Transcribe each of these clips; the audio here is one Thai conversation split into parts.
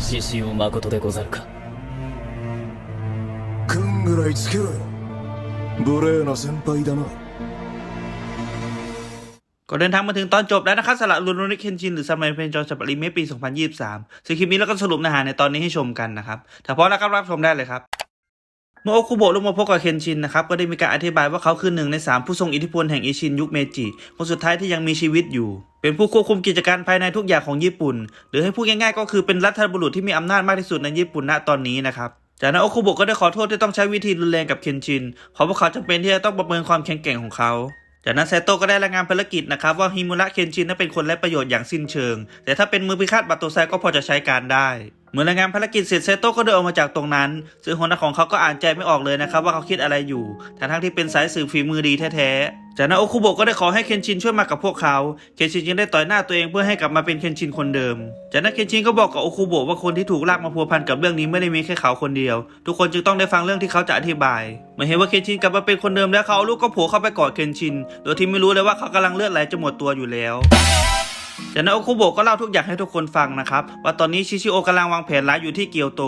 獅子王誠でござるか君ぐらいつけろよ無礼な先輩だな ก็เดินทางมาถึงตอนจบแล้วนะครับสำหรับรูโนริเคนชินหรือซัมเมอร์เพนจอสปาริเมปี 2023ซึ่งคลิปนี้เราก็สรุปเนื้อหาในตอนนี้ให้ชมกันนะครับ ถ้าพร้อมแล้วก็รับชมได้เลยครับ เมื่อโอคุโบะลงมาพบกับเคนชินนะครับก็ได้มีการอธิบายว่าเขาคือหนึ่งในสามผู้ทรงอิทธิพลแห่งอิชินยุคเมจิคนสุดท้ายที่ยังมีชีวิตอยู่ เป็นผู้ควบคุมกิจการภายในทุกอย่างของญี่ปุ่น หรือให้พูดง่ายๆ ก็คือเป็นรัฐบุรุษที่มีอำนาจมากที่สุดในญี่ปุ่นณตอนนี้นะครับจากนั้นโอคุโบะก็ได้ขอโทษที่ต้องใช้วิธีรุนแรงกับเคนชินเพราะพวกเขาจำเป็นที่จะต้องประเมินความแข็งแกร่งของเขา จากนั้นเซโตก็ได้รายงานภารกิจนะครับว่าฮิมุระเคนชินนั้นเป็นคนไร้ประโยชน์อย่างสิ้นเชิง แต่ถ้าเป็นมือพิฆาตบัตโตไซก็พอจะใช้การได้เมื่อรายงานภารกิจเสร็จเซโตก็เดินออกมาจากตรงนั้น ซึ่งหัวหน้าของเขาก็อ่านใจไม่ออกเลยนะครับว่าเขาคิดอะไรอยู่ทั้งทั้งๆที่เป็นสายสืบฝีมือดีแท้ๆ จากนั้นโอคุโบะก็ได้ขอให้เคนชินช่วยมากับพวกเขา เคนชินจึงได้ต่อยหน้าตัวเองเพื่อให้กลับมาเป็นเคนชินคนเดิม จากนั้นเคนชินก็บอกกับโอคุโบะว่าคนที่ถูกลากมาพัวพันกับเรื่องนี้ไม่ได้มีแค่เขาคนเดียว ทุกคนจึงต้องได้ฟังเรื่องที่เขาจะอธิบายเมื่อเห็นว่าเคนชินกลับมาเป็นคนเดิมแล้วเขาเอาลูกก็โผล่เข้าไปกอดเคนชิน โดยที่ไม่รู้เลยว่าเขากำลังเลือดไหลจะหมดตัวอยู่แล้ว จากนั้นโอคุโบะก็เล่าทุกอย่างให้ทุกคนฟังนะครับว่าตอนนี้ชิชิโอกำลังวางแผนร้ายอยู่ที่เกียวโต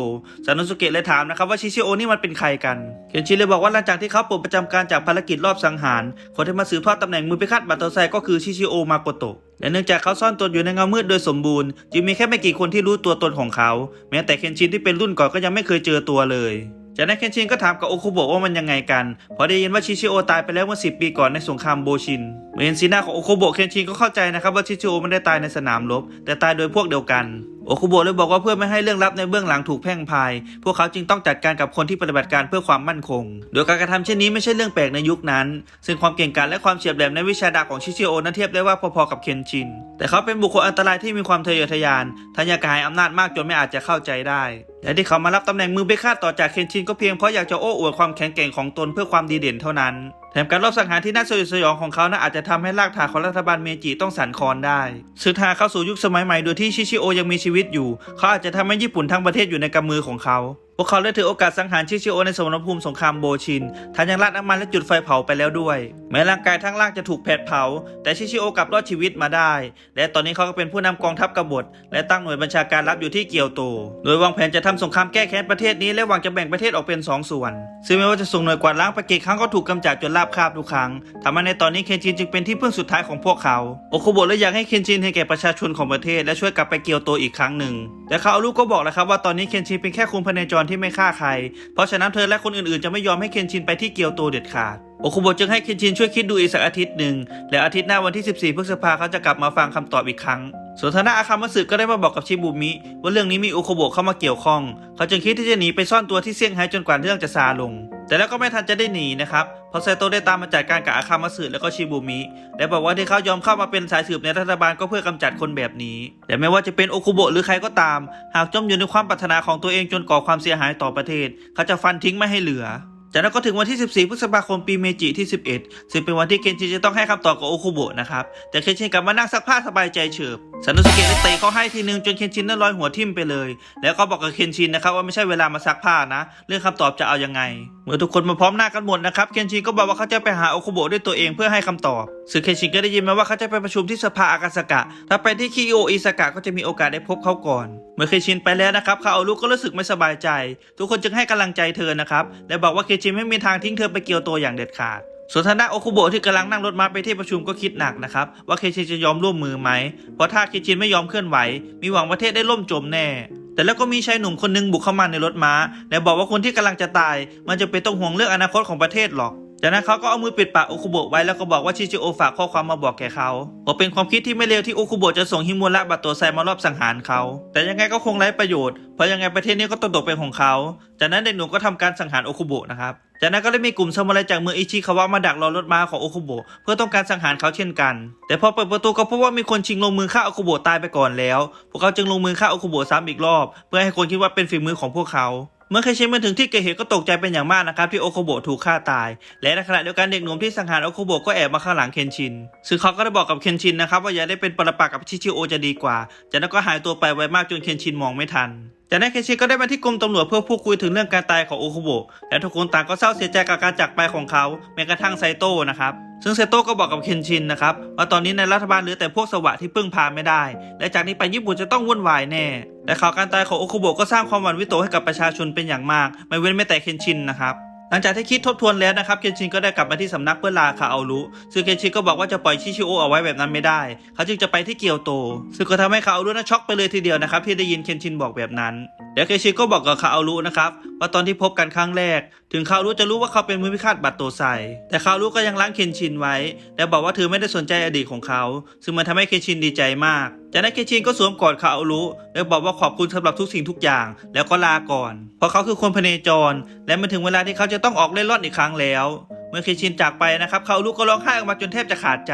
ซานุสุเกะเลยถามนะครับว่าชิชิโอนี่มันเป็นใครกันเคนชิเลยบอกว่าหลังจากที่เขาปลดประจำการจากภารกิจรอบสังหารคนที่มาสืบทอดตำแหน่งมือพิฆาตบัตโตไซก็คือชิชิโอมาโกโตะและเนื่องจากเขาซ่อนตัวอยู่ในเงามืดโดยสมบูรณ์จึงมีแค่ไม่กี่คนที่รู้ตัวตนของเขา แม้แต่เคนชินที่เป็นรุ่นก่อนก็ยังไม่เคยเจอตัวเลยจากนั้นเคนชินก็ถามกับโอคุโบะว่ามันยังไงกันเพราะได้ยินว่าชิชิโอตายไปแล้วเมื่อสิปีก่อนในสงครามโบชิน เมื่อเห็นสีหน้าของโอโคโบเคนชินก็เข้าใจนะครับว่าชิชิโอไม่ได้ตายในสนามรบแต่ตายโดยพวกเดียวกันโอคุโบเลยบอกว่าเพื่อไม่ให้เรื่องลับในเบื้องหลังถูกแพร่งพาย พวกเขาจึงต้องจัดการกับคนที่ปฏิบัติการเพื่อความมั่นคง โดยการกระทำเช่นนี้ไม่ใช่เรื่องแปลกในยุคนั้น ซึ่งความเก่งกาจและความเฉียบแหลมในวิชาดาบของชิชิโอนั้นเทียบได้ว่าพอๆกับเคนชิน แต่เขาเป็นบุคคลอันตรายที่มีความทะเยอทะยานทะยากายอำนาจมากจนไม่อาจจะเข้าใจได้และที่เขามารับตำแหน่งมือเบคาต่อจากเคนชินก็เพียงเพราะอยากจะโอ้อวดความแข็งแกร่งของตนเพื่อความดีเด่นเท่านั้น แถมการรอบสังหารที่น่าสยดสยองของเขาน่าอาจจะทำให้รากฐานของรัฐบาลเมจิต้องสั่นคลอนได้ซึ่งถ้าเข้าสู่ยุคสมัยใหม่โดยที่ชิชิโอยังมีชีวิตอยู่ เขาอาจจะทำให้ญี่ปุ่นทั้งประเทศอยู่ในกำมือของเขา วกเขาได้ถือโอกาสสังหารชิชิโอในสมรภูมิสงครามโบชินทั้งยังราดน้ำมันและจุดไฟเผาไปแล้วด้วย แม้ร่างกายทั้งล่างจะถูกแผดเผา แต่ชิชิโอกลับรอดชีวิตมาได้ และตอนนี้เขาก็เป็นผู้นำกองทัพกบฏ และตั้งหน่วยบัญชาการรับอยู่ที่เกียวโต โดยวางแผนจะทำสงครามแก้แค้นประเทศนี้และหวังจะแบ่งประเทศออกเป็น 2 ส่วน ซึ่งไม่ว่าจะส่งหน่วยกวาดล้างไปกี่ครั้งก็ถูกกำจัดจนราบคาบทุกครั้งทำให้ในตอนนี้เคนชินจึงเป็นที่พึ่งสุดท้ายของพวกเขาโอคุโบะเลยอยากให้เคนชินให้แก่ประชาชนของประเทศและช่วยกลับไปเกียวโตอีกครั้งหนึ่งแต่เขาเอาลูกก็บอกแล้วครับว่าตอนนี้เคนชินเป็นแค่คนพเนจรที่ไม่ฆ่าใคร เพราะฉะนั้นเธอและคนอื่นๆ จะไม่ยอมให้เคนชินไปที่เกียวโตเด็ดขาด โอคุโบะจึงให้เคนชินช่วยคิดดูอีกสักอาทิตย์หนึ่ง แล้วอาทิตย์หน้าวันที่ 14 พฤษภาเขาจะกลับมาฟังคำตอบอีกครั้งสุนทางด้าอาคามัสึก็ได้มาบอกกับชิบุมิ ว่าเรื่องนี้มีโอคุโบะเข้ามาเกี่ยวข้อง เขาจึงคิดที่จะหนีไปซ่อนตัวที่เซี่ยงไฮ้จนกว่าเรื่องจะซาลง แต่แล้วก็ไม่ทันจะได้หนีนะครับเพราะไซโตะได้ตามมาจัดการกับอาคามัสึแล้วก็ชิบุมิ และบอกว่าที่เขายอมเข้ามาเป็นสายสืบในรัฐบาลก็เพื่อกำจัดคนแบบนี้ แต่ไม่ว่าจะเป็นโอคุโบะหรือใครก็ตาม หากจมอยู่ในความปรารถนาของตัวเองจนก่อความเสียหายต่อประเทศ เขาจะฟันทิ้งไม่ให้เหลือจากนั้นก็ถึงวันที่ 14 พฤษภาคมปีเมจิที่ 11 ซึ่งเป็นวันที่เคนชินจะต้องให้คำตอบกับโอคุโบะนะครับ แต่เคนชินกลับมานั่งซักผ้าสบายใจเฉิบซานุสเกะได้เตะเขาให้ทีนึงจนเคนชินนั้นลอยหัวทิ่มไปเลย แล้วก็บอกกับเคนชินนะครับว่าไม่ใช่เวลามาซักผ้านะ เรื่องคำตอบจะเอายังไงเมื่อทุกคนมาพร้อมหน้ากันหมดนะครับเคนชินก็บอกว่าเขาจะไปหาโอคุโบะด้วยตัวเองเพื่อให้คำตอบซึ่งเคนชินก็ได้ยินมาว่าเขาจะไปประชุมที่สภาอากาศกะ ถ้าไปที่คิโออิสกะก็จะมีโอกาสได้พบเขาก่อน เมื่อเคนชินไปแล้วนะครับเขาเอาลูกก็รู้สึกไม่สบายใจ ทุกคนจึงให้กำลังใจเธอนะครับและบอกว่าเคนชินไม่มีทางทิ้งเธอไปเกียวโตอย่างเด็ดขาดส่วนทางด้านโอคุโบะที่กำลังนั่งรถม้าไปที่ประชุมก็คิดหนักนะครับ ว่าเคชินจะยอมร่วมมือไหม เพราะถ้าเคชินไม่ยอมเคลื่อนไหว มีหวังประเทศได้ล่มจมแน่ แต่แล้วก็มีชายหนุ่มคนหนึงบุกเข้ามาในรถม้าและบอกว่าคนที่กำลังจะตาย มันจะเป็นต้องห่วงเรื่องอนาคตของประเทศหรอก จากนั้นเขาก็เอามือปิดปากโอคุโบะไว้แล้วก็บอกว่าชิชิโอฝากข้อความมาบอกแก่เขาบอกเป็นความคิดที่ไม่เลวที่โอคุโบะจะส่งฮิมุระบัตโตไซมารอบสังหารเขา แต่ยังไงก็คงไร้ประโยชน์ เพราะยังไงประเทศนี้ก็ต้องตกเป็นของเขา จากนั้นเด็กหนุ่มก็ทำการสังหารโอคุโบะนะครับจากนั้นก็ได้มีกลุ่มซามูไรจากเมืองอิชิคาวะมาดักรอรถม้าของโอคุโบะเพื่อต้องการสังหารเขาเช่นกัน แต่พอเปิดประตูก็พบว่ามีคนชิงลงมือฆ่าโอคุโบะตายไปก่อนแล้ว พวกเขาจึงลงมือฆ่าโอคุโบะซ้ำอีกรอบ เพื่อให้คนคิดว่าเป็นฝีมือของพวกเขา เมื่อเคชิมาถึงที่เกิดเหตุก็ตกใจเป็นอย่างมากนะครับที่โอโคโบะถูกฆ่าตาย และในขณะเดียวกันเด็กหนุ่มที่สังหารโอโคโบะก็แอบมาข้างหลังเคนชิน ซึ่งเขาก็ได้บอกกับเคนชินนะครับว่าอย่าได้เป็นปรปักษ์กับชิชิโอจะดีกว่า จากนั้นก็หายตัวไปไวมากจนเคนชินมองไม่ทันจากนั้นเคนชินก็ได้มาที่กรมตำรวจเพื่อพูดคุยถึงเรื่องการตายของโอโคโบะและทุกคนต่างก็เศร้าเสียใจกับการจากไปของเขาแม้กระทั่งไซโต้นะครับ ซึ่งเซโตะก็บอกกับเคนชินนะครับว่าตอนนี้ในรัฐบาลเหลือแต่พวกสวะที่พึ่งพาไม่ได้ และจากนี้ไปญี่ปุ่นจะต้องวุ่นวายแน่แต่ข่าวการตายของโอคุโบะก็สร้างความหวั่นวิตกให้กับประชาชนเป็นอย่างมาก ไม่เว้นแม้แต่เคนชินนะครับ หลังจากที่คิดทบทวนแล้วนะครับเคนชินก็ได้กลับมาที่สำนักเพื่อลาคาเอารุซึ่งเคนชินก็บอกว่าจะปล่อยชิชิโอเอาไว้แบบนั้นไม่ได้ เขาจึงจะไปที่เกียวโต ซึ่งก็ทำให้คาเอารุนั้นช็อกไปเลยทีเดียวนะครับที่ได้ยินเคนชินบอกแบบนั้นเดี๋ยวเคนชินก็บอกกับคาเอารุนะครับว่าตอนที่พบกันครั้งแรก ถึงคาเอารุจะรู้ว่าเขาเป็นมือพิฆาตบัตโตไซแต่คาเอารุก็ยังล้างเคนชินไว้และบอกว่าเธอไม่ได้สนใจอดีตของเขา ซึ่งมันทำให้เคนชินดีใจมาก จากนั้นเคนชินก็สวมกอดคาอารุและบอกว่าขอบคุณสำหรับทุกสิ่งทุกอย่าง แล้วก็ลาก่อน เพราะเขาคือคนพเนจร และมันถึงเวลาที่เขาจะต้องออกเล่นร่อนอีกครั้งแล้ว เมื่อเคนชินจากไปนะครับคาอารุก็ร้องไห้ออกมาจนแทบจะขาดใจ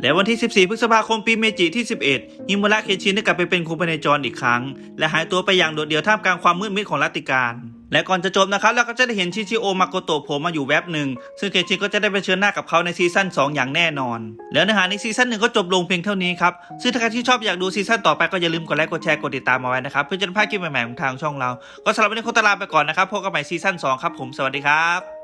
และวันที่ 14 พฤษภาคมปีเมจิที่ 11ฮิมุระเคนชินได้กลับไปเป็นคนพเนจรอีกครั้ง และหายตัวไปอย่างโดดเดี่ยวท่ามกลางความมืดมิดของรัตติการ และก่อนจะจบนะครับเราก็จะได้เห็นชิชิโอมาโกโตะโผล่มาอยู่แวบหนึ่ง ซึ่งเคชิก็จะได้ไปเชิญหน้ากับเขาในซีซั่น2 อย่างแน่นอน แล้วเนื้อหาในซีซั่นหนึ่งก็จบลงเพียงเท่านี้ครับ ซึ่งถ้าใครที่ชอบอยากดูซีซั่นต่อไปก็อย่าลืมกดไลค์กดแชร์กดติดตามเอาไว้นะครับ เพื่อจะได้ไม่พลาดคลิปใหม่ๆของทางช่องเรา ก็สำหรับวันนี้ขอตลาไปก่อนนะครับพบกันใหม่ซีซั่น2ครับผมสวัสดีครับ